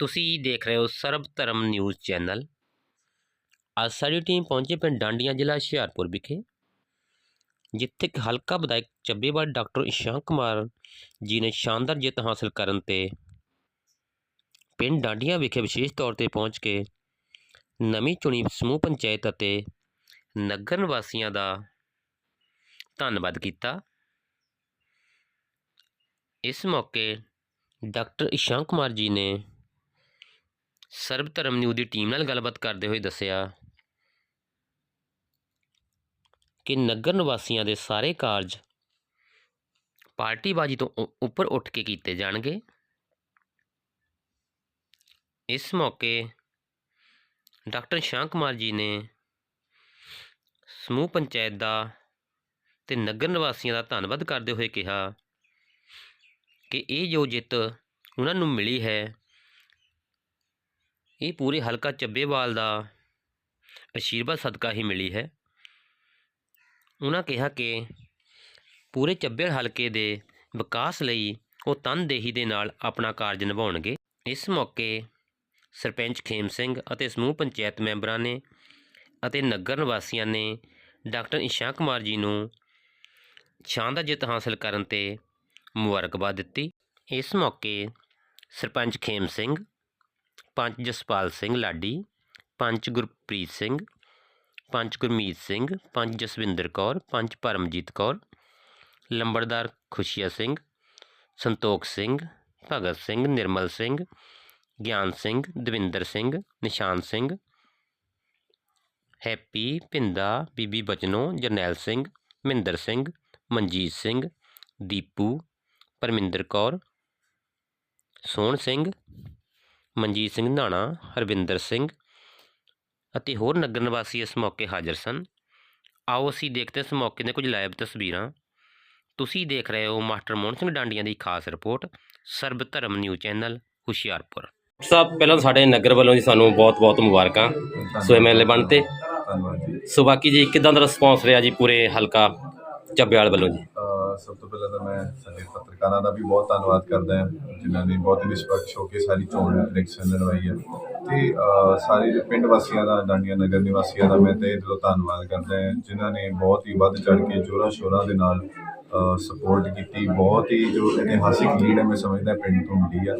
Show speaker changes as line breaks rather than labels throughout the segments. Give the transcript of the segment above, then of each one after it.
ਤੁਸੀਂ ਦੇਖ ਰਹੇ ਹੋ ਸਰਬ ਧਰਮ ਨਿਊਜ਼ ਚੈਨਲ। ਅੱਜ ਸਾਡੀ ਟੀਮ ਪਹੁੰਚੇ ਪਿੰਡ ਡਾਂਡੀਆਂ ਜ਼ਿਲ੍ਹਾ ਹੁਸ਼ਿਆਰਪੁਰ ਵਿਖੇ, ਜਿੱਥੇ ਕਿ ਹਲਕਾ ਵਿਧਾਇਕ ਚੱਬੇਵਾਲ ਡਾਕਟਰ ਇਸ਼ਾਂਕ ਕੁਮਾਰ ਜੀ ਨੇ ਸ਼ਾਨਦਾਰ ਜਿੱਤ ਹਾਸਲ ਕਰਨ ਤੇ ਪਿੰਡ ਡਾਂਡੀਆਂ ਵਿਖੇ ਵਿਸ਼ੇਸ਼ ਤੌਰ ਤੇ ਪਹੁੰਚ ਕੇ ਨਵੀਂ ਚੁਣੀ ਸਮੂਹ ਪੰਚਾਇਤ ਅਤੇ ਨਗਰ ਨਿਵਾਸੀਆਂ ਦਾ ਧੰਨਵਾਦ ਕੀਤਾ। ਇਸ ਮੌਕੇ ਡਾਕਟਰ ਇਸ਼ਾਂਕ ਕੁਮਾਰ ਜੀ ਨੇ ਸਰਬ ਧਰਮ ਨਿਊਜ਼ ਦੀ ਟੀਮ ਨਾਲ ਗੱਲਬਾਤ ਕਰਦੇ ਹੋਏ ਦੱਸਿਆ ਕਿ ਨਗਰ ਨਿਵਾਸੀਆਂ ਦੇ ਸਾਰੇ ਕਾਰਜ ਪਾਰਟੀਬਾਜ਼ੀ ਤੋਂ ਉ- ਉੱਪਰ ਉੱਠ ਕੇ ਕੀਤੇ ਜਾਣਗੇ। ਇਸ ਮੌਕੇ ਡਾਕਟਰ ਸ਼ਾਂ ਕੁਮਾਰ ਜੀ ਨੇ ਸਮੂਹ ਪੰਚਾਇਤ ਦਾ ਤੇ ਨਗਰ ਨਿਵਾਸੀਆਂ ਦਾ ਧੰਨਵਾਦ ਕਰਦੇ ਹੋਏ ਕਿਹਾ ਕਿ ਇਹ ਜੋ ਜਿੱਤ ਉਹਨਾਂ ਨੂੰ ਮਿਲੀ ਹੈ, ਇਹ ਪੂਰੇ ਹਲਕਾ ਚੱਬੇਵਾਲ ਦਾ ਅਸ਼ੀਰਵਾਦ ਸਦਕਾ ਹੀ ਮਿਲੀ ਹੈ। ਉਹਨਾਂ ਕਿਹਾ ਕਿ ਪੂਰੇ ਚੱਬੇ ਹਲਕੇ ਦੇ ਵਿਕਾਸ ਲਈ ਉਹ ਤਨਦੇਹੀ ਦੇ ਨਾਲ ਆਪਣਾ ਕਾਰਜ ਨਿਭਾਉਣਗੇ। ਇਸ ਮੌਕੇ ਸਰਪੰਚ ਖੇਮ ਸਿੰਘ ਅਤੇ ਸਮੂਹ ਪੰਚਾਇਤ ਮੈਂਬਰਾਂ ਨੇ ਅਤੇ ਨਗਰ ਨਿਵਾਸੀਆਂ ਨੇ ਡਾਕਟਰ ਇਸ਼ਾ ਕੁਮਾਰ ਜੀ ਨੂੰ ਸ਼ਾਨਦਾਰ ਜਿੱਤ ਹਾਸਲ ਕਰਨ ਤੇ ਮੁਬਾਰਕਬਾਦ ਦਿੱਤੀ ਇਸ ਮੌਕੇ ਸਰਪੰਚ ਖੇਮ ਸਿੰਘ ਪੰਚ ਜਸਪਾਲ ਸਿੰਘ ਲਾਡੀ ਪੰਚ ਗੁਰਪ੍ਰੀਤ ਸਿੰਘ ਪੰਚ ਗੁਰਮੀਤ ਸਿੰਘ ਪੰਚ ਜਸਵਿੰਦਰ ਕੌਰ ਪੰਚ ਪਰਮਜੀਤ ਕੌਰ ਲੰਬੜਦਾਰ ਖੁਸ਼ੀਆ ਸਿੰਘ ਸੰਤੋਖ ਸਿੰਘ ਭਗਤ ਸਿੰਘ ਨਿਰਮਲ ਸਿੰਘ ਗਿਆਨ ਸਿੰਘ ਦਵਿੰਦਰ ਸਿੰਘ ਨਿਸ਼ਾਨ ਸਿੰਘ ਹੈਪੀ ਪਿੰਦਾ ਬੀਬੀ ਬਚਨੋ ਜਰਨੈਲ ਸਿੰਘ ਮਹਿੰਦਰ ਸਿੰਘ ਮਨਜੀਤ ਸਿੰਘ ਦੀਪੂ ਪਰਮਿੰਦਰ ਕੌਰ ਸੋਹਣ ਸਿੰਘ ਮਨਜੀਤ ਸਿੰਘ ਨਾਣਾ ਹਰਵਿੰਦਰ ਸਿੰਘ ਅਤੇ ਹੋਰ ਨਗਰ ਨਿਵਾਸੀ ਇਸ ਮੌਕੇ ਹਾਜ਼ਰ ਸਨ। ਆਓ ਅਸੀਂ ਦੇਖਦੇ ਹਾਂ ਇਸ ਮੌਕੇ ਦੀਆਂ ਕੁਝ ਲਾਈਵ ਤਸਵੀਰਾਂ। ਤੁਸੀਂ ਦੇਖ ਰਹੇ ਹੋ ਮਾਸਟਰ ਮੋਹਨ ਸਿੰਘ ਡਾਂਡੀਆਂ ਦੀ ਖਾਸ ਰਿਪੋਰਟ ਸਰਬ ਧਰਮ ਨਿਊਜ਼ ਚੈਨਲ ਹੁਸ਼ਿਆਰਪੁਰ। ਸਾਹਿਬ ਪਹਿਲਾਂ ਸਾਡੇ ਨਗਰ ਵੱਲੋਂ ਜੀ ਸਾਨੂੰ ਬਹੁਤ-ਬਹੁਤ ਮੁਬਾਰਕਾਂ ਸੋ ਐਮਐਲਏ ਬਣ ਤੇ।
ਧੰਨਵਾਦ ਜੀ।
ਸੋ ਬਾਕੀ ਜੀ ਕਿਦਾਂ ਦਾ ਰਿਸਪੌਂਸ ਰਿਹਾ ਜੀ ਪੂਰੇ ਹਲਕਾ ਚੱਬੇਵਾਲ ਵੱਲੋਂ ਜੀ?
ਸਭ ਤੋਂ ਪਹਿਲਾਂ ਤਾਂ ਮੈਂ ਸਾਡੇ ਪੱਤਰਕਾਰਾਂ ਦਾ ਵੀ ਬਹੁਤ ਧੰਨਵਾਦ ਕਰਦਾ ਹਾਂ, ਜਿਨ੍ਹਾਂ ਨੇ ਬਹੁਤ ਹੀ ਨਿਸ਼ਪਕਸ਼ ਹੋ ਕੇ ਸਾਰੀ ਚੋਣ ਇਲੈਕਸ਼ਨ ਲੜਵਾਈ ਹੈ। ਤੇ ਸਾਰੇ ਪਿੰਡ ਵਾਸੀਆਂ ਦਾ, ਡਾਂਡੀਆਂ ਨਗਰ ਨਿਵਾਸੀਆਂ ਦਾ ਮੈਂ ਤੇ ਦਿਲੋਂ ਧੰਨਵਾਦ ਕਰਦਾ ਹਾਂ, ਜਿਨ੍ਹਾਂ ਨੇ ਬਹੁਤ ਹੀ ਵੱਧ ਚੜ ਕੇ ਜੋਰਾਂ ਸ਼ੋਰਾਂ ਦੇ ਨਾਲ ਸਪੋਰਟ ਕੀਤੀ। ਬਹੁਤ ਹੀ ਜੋ ਇਤਿਹਾਸਿਕ ਲੀਡ ਹੈ, ਮੈਂ ਸਮਝਦਾ ਪਿੰਡ ਤੋਂ ਮਿਲੀ ਆ।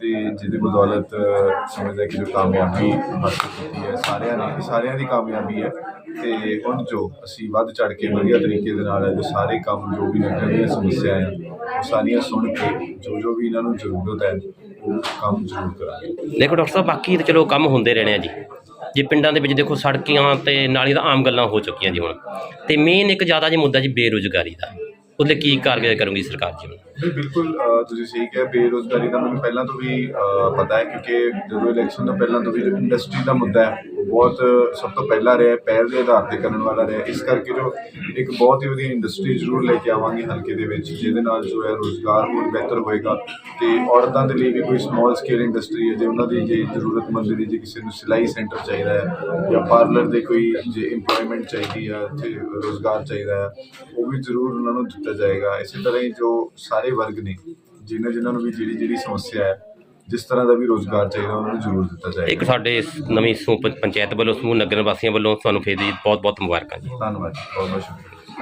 ਤੇ ਜਿਹਦੇ ਬਦੌਲਤ ਅਹ, ਸਮਝਦਾ ਕਿ ਜੋ ਕਾਮਯਾਬੀ ਹਾਸਲ ਕੀਤੀ ਹੈ ਸਾਰਿਆਂ ਨੇ ਸਾਰਿਆਂ ਦੀ ਕਾਮਯਾਬੀ ਹੈ ਤੇ ਹੁਣ ਜੋ ਅਸੀਂ ਵੱਧ ਚੜ ਕੇ ਵਧੀਆ ਤਰੀਕੇ ਦੇ ਨਾਲ ਜੋ ਸਾਰੇ ਕੰਮ ਜੋ ਵੀ ਨਗਰ ਦੀਆਂ ਸਮੱਸਿਆ ਆ ਉਹ ਸਾਰੀਆਂ ਸੁਣ ਕੇ ਜੋ ਜੋ ਵੀ ਇਹਨਾਂ ਨੂੰ ਜ਼ਰੂਰਤ ਹੈ ਉਹ ਕੰਮ ਜ਼ਰੂਰ ਕਰਾਂਗੇ।
ਦੇਖੋ ਡਾਕਟਰ ਸਾਹਿਬ ਬਾਕੀ ਤਾਂ ਚਲੋ ਕੰਮ ਹੁੰਦੇ ਰਹਿਣੇ ਆ ਜੀ। ਜੇ ਪਿੰਡਾਂ ਦੇ ਵਿੱਚ ਦੇਖੋ ਸੜਕਾਂ ਤੇ ਨਾਲੀਆਂ ਤਾਂ ਆਮ ਗੱਲਾਂ ਹੋ ਚੁੱਕੀਆਂ ਜੀ ਹੁਣ। ਤੇ ਮੇਨ ਇੱਕ ਜ਼ਿਆਦਾ ਜੀ ਮੁੱਦਾ ਜੀ ਬੇਰੁਜ਼ਗਾਰੀ ਦਾ। ਉਹਦੇ ਲਈ ਕੀ ਕਾਰਵਾਈ ਕਰੂਗੀ ਸਰਕਾਰ ਜੀ
ਨਹੀਂ ਬਿਲਕੁਲ ਅਹ, ਤੁਸੀਂ ਸਹੀ ਕਿਹਾ ਬੇਰੋਜ਼ਗਾਰੀ ਦਾ ਮੈਨੂੰ ਪਹਿਲਾਂ ਤੋਂ ਵੀ ਅਹ, ਪਤਾ ਹੈ ਕਿਉਂਕਿ ਜਦੋਂ ਇਲੈਕਸ਼ਨ ਤੋਂ ਪਹਿਲਾਂ ਤੋਂ ਵੀ ਇੰਡਸਟਰੀ ਦਾ ਮੁੱਦਾ ਹੈ ਉਹ ਬਹੁਤ ਸਭ ਤੋਂ ਪਹਿਲਾਂ ਰਿਹਾ ਹੈ, ਪਹਿਲ ਦੇ ਆਧਾਰ ਤੇ ਕਰਨ ਵਾਲਾ ਰਿਹਾ ਹੈ। ਇਸ ਕਰਕੇ ਜੋ ਇੱਕ ਬਹੁਤ ਹੀ ਵਧੀਆ ਇੰਡਸਟਰੀ ਜ਼ਰੂਰ ਲੈ ਕੇ ਆਵਾਂਗੇ ਹਲਕੇ ਦੇ ਵਿੱਚ ਜਿਹਦੇ ਨਾਲ ਜੋ ਹੈ ਰੋਜ਼ਗਾਰ ਹੋਰ ਬਿਹਤਰ ਹੋਏਗਾ ਤੇ ਔਰਤਾਂ ਦੇ ਲਈ ਵੀ ਕੋਈ ਸਮਾਲ ਸਕੇਲ ਇੰਡਸਟਰੀ ਹੈ ਜੇ ਉਹਨਾਂ ਦੀ ਜੇ ਜ਼ਰੂਰਤਮੰਦ ਦੀ ਜੇ ਕਿਸੇ ਨੂੰ ਸਿਲਾਈ ਸੈਂਟਰ ਚਾਹੀਦਾ ਹੈ ਜਾਂ ਪਾਰਲਰ ਦੇ ਕੋਈ ਜੇ ਇੰਪਲੋਇਮੈਂਟ ਚਾਹੀਦੀ ਆ ਤੇ ਰੋਜ਼ਗਾਰ ਚਾਹੀਦਾ ਹੈ ਉਹ ਵੀ ਜ਼ਰੂਰ ਉਹਨਾਂ ਨੂੰ ਦਿੱਤਾ ਜਾਏਗਾ। ਇਸੇ ਤਰ੍ਹਾਂ ਹੀ ਜੋ ਸਾਰੇ ਵਰਗ ਨੇ ਜਿਨ੍ਹਾਂ ਜਿਨ੍ਹਾਂ ਨੂੰ ਵੀ ਜਿਹੜੀ ਜਿਹੜੀ ਸਮੱਸਿਆ ਹੈ ਜਿਸ ਤਰ੍ਹਾਂ ਦਾ ਵੀ ਰੋਜ਼ਗਾਰ ਚਾਹੀਦਾ ਉਹਨਾਂ ਨੂੰ ਜ਼ਰੂਰ ਦਿੱਤਾ
ਇੱਕ
ਜਾਏਗਾ
ਸਾਡੇ ਇਸ ਨਵੀਂ ਸਮੂਹ ਪੰਚਾਇਤ ਵੱਲੋਂ ਸਮੂਹ ਨਗਰ ਨਿਵਾਸੀਆਂ ਵੱਲੋਂ ਤੁਹਾਨੂੰ ਫੇਰ ਜੀ ਬਹੁਤ ਬਹੁਤ ਮੁਬਾਰਕਾਂ ਜੀ।
ਧੰਨਵਾਦ ਜੀ। ਬਹੁਤ ਬਹੁਤ ਸ਼ੁਕਰੀਆ।